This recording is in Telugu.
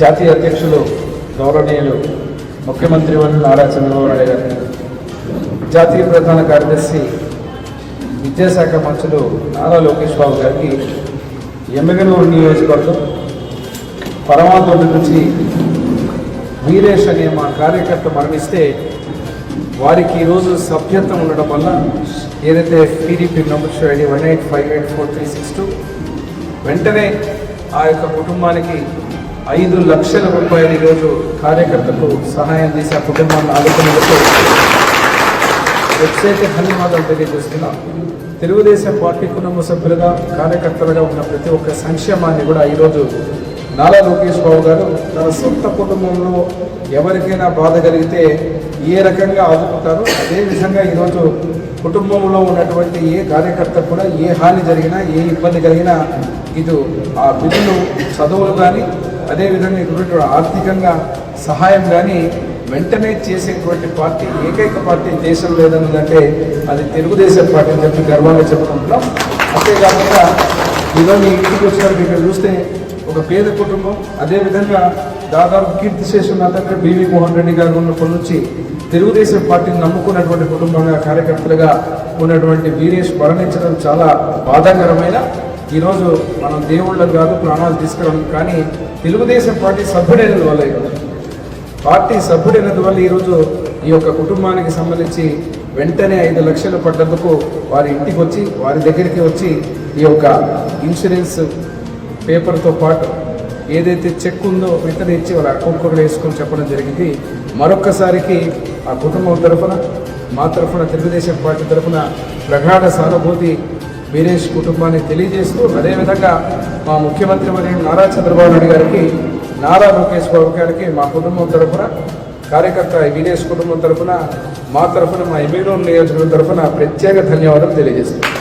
జాతీయ అధ్యక్షులు గౌరవనీయులు ముఖ్యమంత్రి వర్యులు నారా చంద్రబాబు నాయుడు గారు జాతీయ ప్రధాన కార్యదర్శి విద్యాశాఖ మంత్రులు నారా లోకేష్ బాబు గారికి ఎమ్మెగనూరు నియోజకవర్గం పరమాతోటి నుంచి వీరేష్ అనే మా కార్యకర్త మరణిస్తే వారికి ఈరోజు సభ్యత్వం ఉండడం వల్ల ఏదైతే TDP number ID one eight five eight four three six two వెంటనే ఆ యొక్క కుటుంబానికి ఐదు లక్షల రూపాయలు ఈరోజు కార్యకర్తకు సహాయం చేసి ఆ కుటుంబాన్ని ఆలోచనలతో వెబ్సైట్ ధన్యవాదాలు తెలియజేస్తున్నాం తెలుగుదేశం పార్టీ కుటుంబ సభ్యులుగా కార్యకర్తలుగా ఉన్న ప్రతి ఒక్క సంక్షేమాన్ని కూడా ఈరోజు నారా లోకేష్ బాబు గారు తన సొంత కుటుంబంలో ఎవరికైనా బాధ కలిగితే ఏ రకంగా ఆదుకుంటారో అదేవిధంగా ఈరోజు కుటుంబంలో ఉన్నటువంటి ఏ కార్యకర్త కూడా ఏ హాని జరిగినా ఏ ఇబ్బంది కలిగినా ఇది ఆ బిడ్డలు చదువులు కానీ అదేవిధంగా ఇటువంటి ఆర్థికంగా సహాయం కానీ వెంటనే చేసేటువంటి పార్టీ ఏకైక పార్టీ దేశంలో ఏదన్నదంటే అది తెలుగుదేశం పార్టీ అని చెప్పి గర్వంగా చెప్పుకుంటున్నాం. అంతేకాకుండా ఈరోజు ఇంటికి వచ్చినప్పుడు ఇక్కడ చూస్తే ఒక పేద కుటుంబం అదేవిధంగా దాదాపు కీర్తి చేసిన అతను బీవీ మోహన్ రెడ్డి గారు ఉన్నప్పటి నుంచి తెలుగుదేశం పార్టీని నమ్ముకున్నటువంటి కుటుంబంగా కార్యకర్తలుగా ఉన్నటువంటి వీరేష్ మరణించడం చాలా బాధాకరమైన ఈరోజు మనం దేవుళ్ళకు కాదు ప్రాణాలు తీసుకురావడం కానీ తెలుగుదేశం పార్టీ సభ్యుడైన వల్ల ఈరోజు. పార్టీ సభ్యుడైనందువల్ల ఈరోజు ఈ యొక్క కుటుంబానికి సంబంధించి వెంటనే ఐదు లక్షలు పడ్డందుకు వారి ఇంటికి వచ్చి వారి దగ్గరికి వచ్చి ఈ యొక్క ఇన్సూరెన్స్ పేపర్తో పాటు ఏదైతే చెక్ ఉందో వెంటనే ఇచ్చి వాళ్ళ అకౌంట్ కూడా వేసుకొని చెప్పడం జరిగింది. మరొక్కసారికి ఆ కుటుంబం తరఫున మా తరఫున తెలుగుదేశం పార్టీ తరఫున ప్రగాఢ సానుభూతి వీరేష్ కుటుంబాన్ని తెలియజేస్తూ అదేవిధంగా మా ముఖ్యమంత్రి మరియు నారా చంద్రబాబు నాయుడు గారికి నారా లోకేష్ బాబు గారికి మా కుటుంబం తరఫున కార్యకర్త వీరేష్ కుటుంబం తరఫున మా తరఫున మా ఎమ్మెల్యే నియోజకవర్గం తరఫున ప్రత్యేక ధన్యవాదాలు తెలియజేస్తున్నాం.